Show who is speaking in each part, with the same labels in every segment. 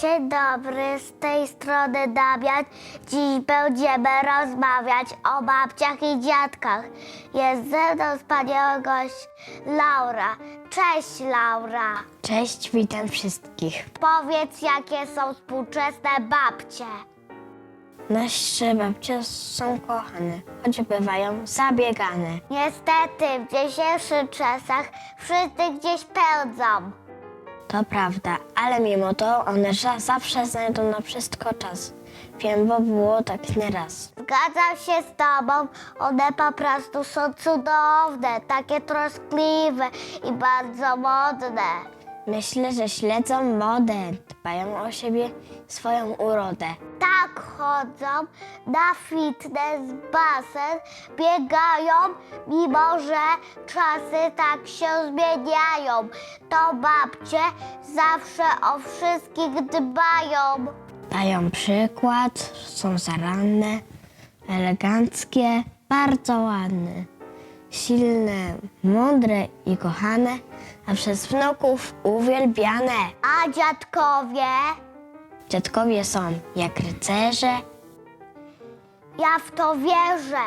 Speaker 1: Dzień dobry, z tej strony Damian. Dziś będziemy rozmawiać o babciach i dziadkach. Jest ze mną wspaniała gość Laura. Cześć Laura.
Speaker 2: Cześć, witam wszystkich.
Speaker 1: Powiedz, jakie są współczesne babcie.
Speaker 2: Nasze babcie są kochane, choć bywają zabiegane.
Speaker 1: Niestety, w dzisiejszych czasach wszyscy gdzieś pędzą.
Speaker 2: To prawda, ale mimo to one za- zawsze znajdą na wszystko czas. Wiem, bo było tak nieraz.
Speaker 1: Zgadzam się z tobą, one po prostu są cudowne, takie troskliwe i bardzo modne.
Speaker 2: Myślę, że śledzą modę, dbają o siebie, swoją urodę.
Speaker 1: Tak chodzą na fitness, basen, biegają, mimo że czasy tak się zmieniają. To babcie zawsze o wszystkich dbają.
Speaker 2: Dają przykład, są zaranne, eleganckie, bardzo ładne. Silne, mądre i kochane, a przez wnuków uwielbiane.
Speaker 1: A dziadkowie,
Speaker 2: Dziadkowie są jak rycerze,
Speaker 1: ja w to wierzę.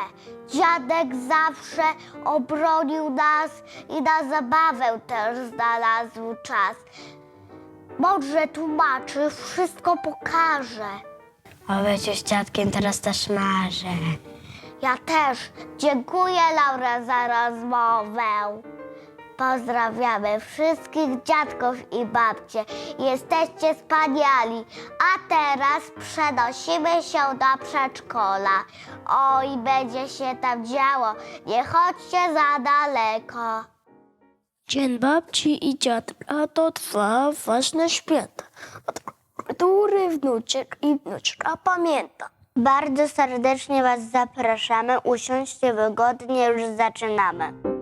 Speaker 1: Dziadek zawsze obronił nas i na zabawę też znalazł czas. Mądrze tłumaczy, wszystko pokaże.
Speaker 2: o byciu z dziadkiem teraz też marzę.
Speaker 1: Ja też. Dziękuję Laura za rozmowę. Pozdrawiamy wszystkich dziadków i babcie. Jesteście wspaniali. A teraz przenosimy się do przedszkola. Oj, będzie się tam działo. Nie chodźcie za daleko.
Speaker 3: Dzień babci i dziadka to dwa ważne święta, który wnuczek i wnuczka pamięta.
Speaker 1: Bardzo serdecznie Was zapraszamy. Usiądźcie wygodnie, już zaczynamy.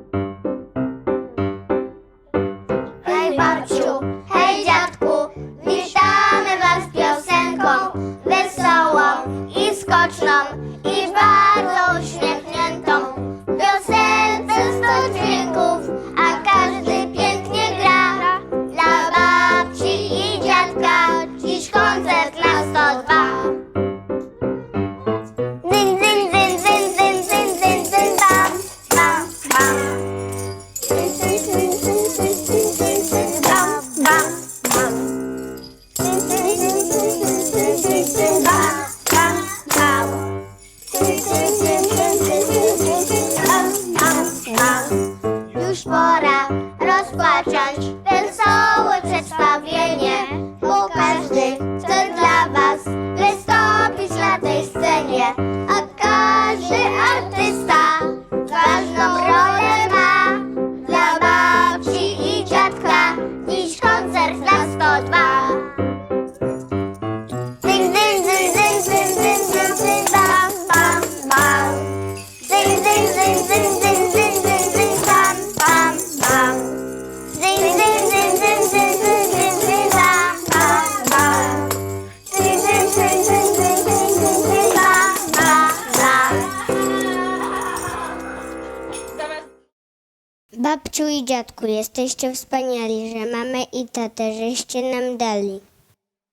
Speaker 1: Babciu i
Speaker 4: dziadku, jesteście wspaniali, że mamy i tatę, żeście nam dali.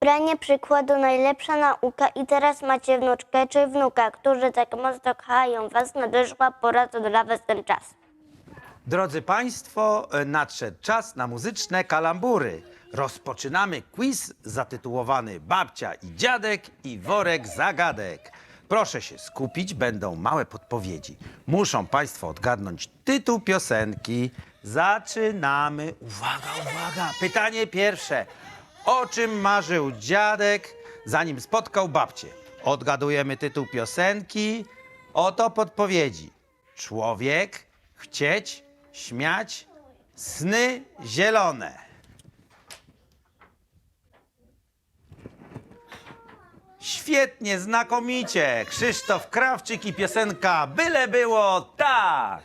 Speaker 1: Branie przykładu najlepsza nauka i teraz macie wnuczkę czy wnuka, którzy tak mocno kochają was, nadeszła pora, to dla was ten czas.
Speaker 5: Drodzy Państwo, e, nadszedł czas na muzyczne kalambury. Rozpoczynamy quiz zatytułowany Babcia i dziadek i worek zagadek. Proszę się skupić, będą małe podpowiedzi. Muszą Państwo odgadnąć tytuł piosenki. Zaczynamy. Uwaga, uwaga. Pytanie pierwsze. O czym marzył dziadek, zanim spotkał babcię? Odgadujemy tytuł piosenki. Oto podpowiedzi. Człowiek, chcieć, śmiać, sny zielone. Świetnie, znakomicie. Krzysztof Krawczyk i piosenka Byle było tak.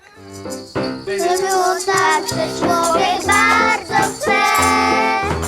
Speaker 1: By było tak, że człowiek bardzo chce.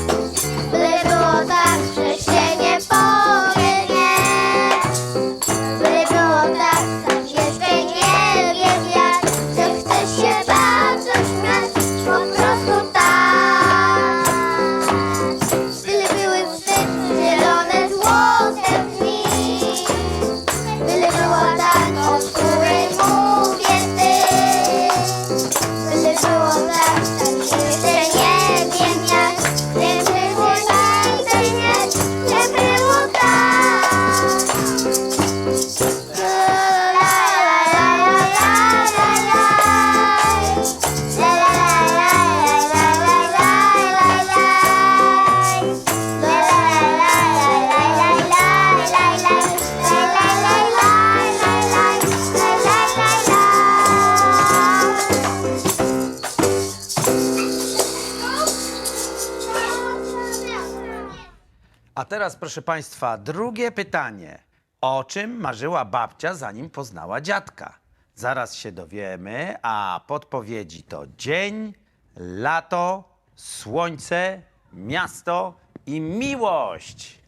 Speaker 5: Teraz, proszę Państwa, drugie pytanie. O czym marzyła babcia, zanim poznała dziadka? Zaraz się dowiemy, a podpowiedzi to dzień, lato, słońce, miasto i miłość.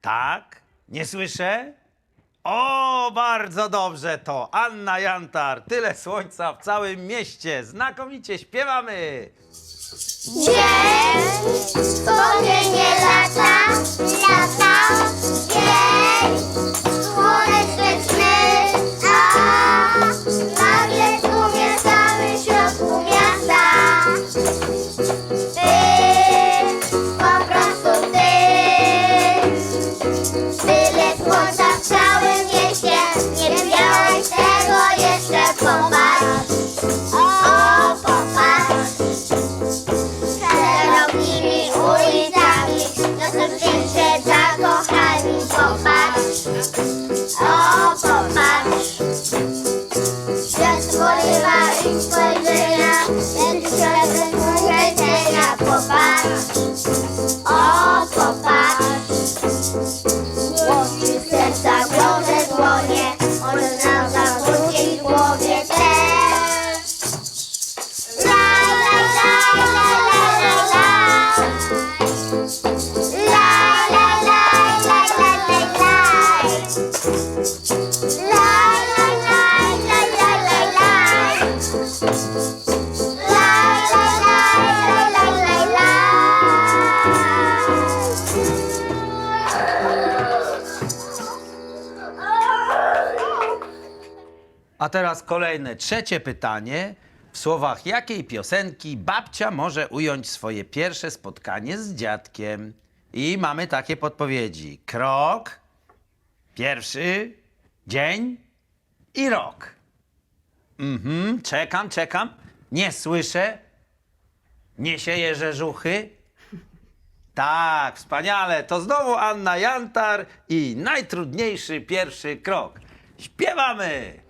Speaker 5: Tak? Nie słyszę? O, bardzo dobrze to. Anna Jantar, tyle słońca w całym mieście. Znakomicie śpiewamy.
Speaker 1: Dzień, spojrzenie lata, lata, dzień, A
Speaker 5: teraz kolejne, trzecie pytanie. W słowach jakiej piosenki babcia może ująć swoje pierwsze spotkanie z dziadkiem? I mamy takie podpowiedzi. Krok, pierwszy, dzień i rok. Mhm, czekam, czekam. Nie słyszę. Nie sieje rzeżuchy. Tak, wspaniale. To znowu Anna Jantar i najtrudniejszy pierwszy krok. Śpiewamy!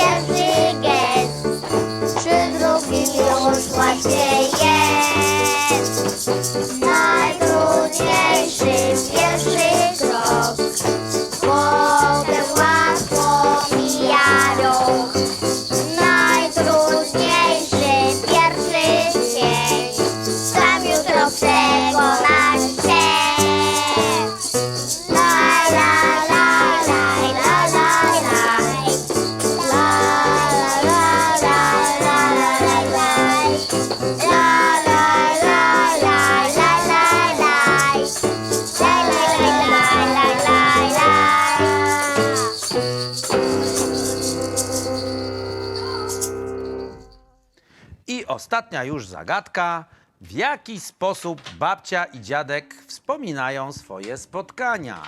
Speaker 5: ostatnia już zagadka. W jaki sposób babcia i dziadek wspominają swoje spotkania?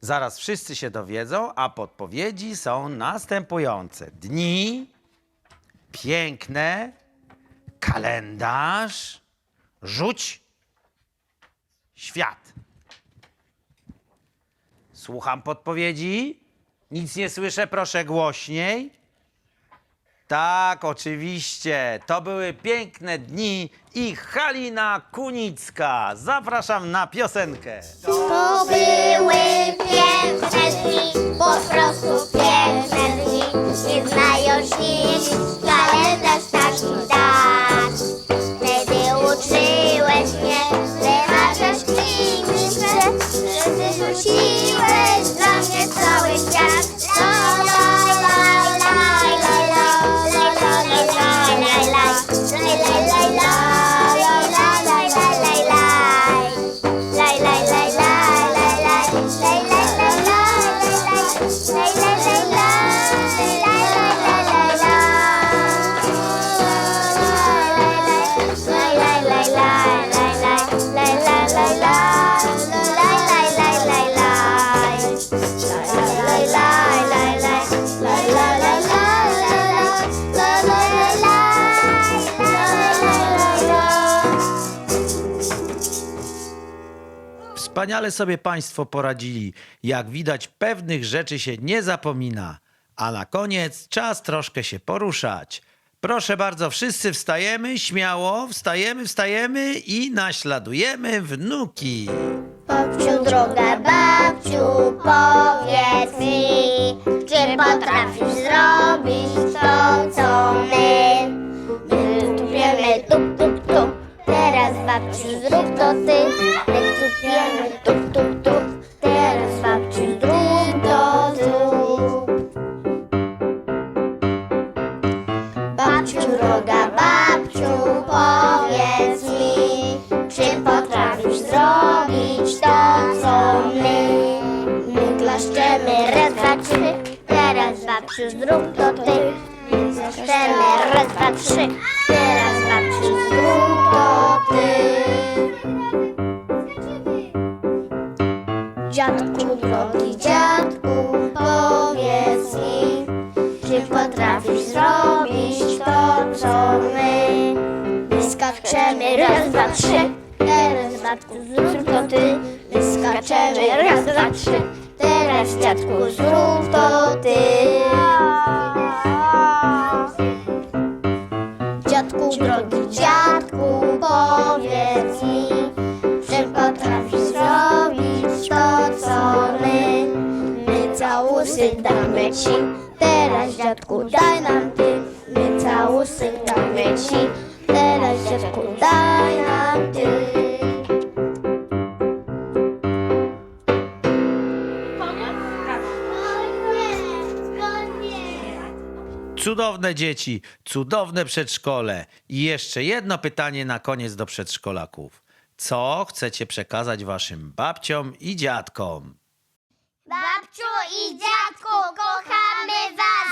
Speaker 5: Zaraz wszyscy się dowiedzą, a podpowiedzi są następujące: dni, piękne, kalendarz, rzuć, świat. Słucham podpowiedzi. Nic nie słyszę, proszę głośniej. Tak, oczywiście. To były piękne dni i Halina Kunicka. Zapraszam na piosenkę.
Speaker 1: To były piękne dni, po prostu piękne dni. Nie znają śnić
Speaker 5: Wspaniale sobie Państwo poradzili. Jak widać, pewnych rzeczy się nie zapomina. A na koniec czas troszkę się poruszać. Proszę bardzo, wszyscy wstajemy, śmiało, wstajemy, wstajemy i naśladujemy wnuki.
Speaker 6: Babciu droga, babciu, powiedz mi, czy potrafisz trzy, teraz babciu zrób to ty. My klaszczemy raz, dwa, trzy, teraz babciu zrób to ty. Dziadku, drogi dziadku, powiedz mi, czy potrafisz zrobić to, co my? My skaczemy raz, dwa, trzy, teraz dziadku zrób to ty. My skaczemy raz, dwa, trzy, teraz dziadku zrób to ty. Dziadku, drogi dziadku, powiedz mi, że potrafisz zrobić to, co my. My całusy damy ci, teraz dziadku daj nam ty. My całusy damy ci, teraz dziadku daj nam
Speaker 5: Cudowne dzieci, cudowne przedszkole. I jeszcze jedno pytanie na koniec do przedszkolaków. Co chcecie przekazać waszym babciom i dziadkom?
Speaker 6: Babciu i dziadku, kochamy was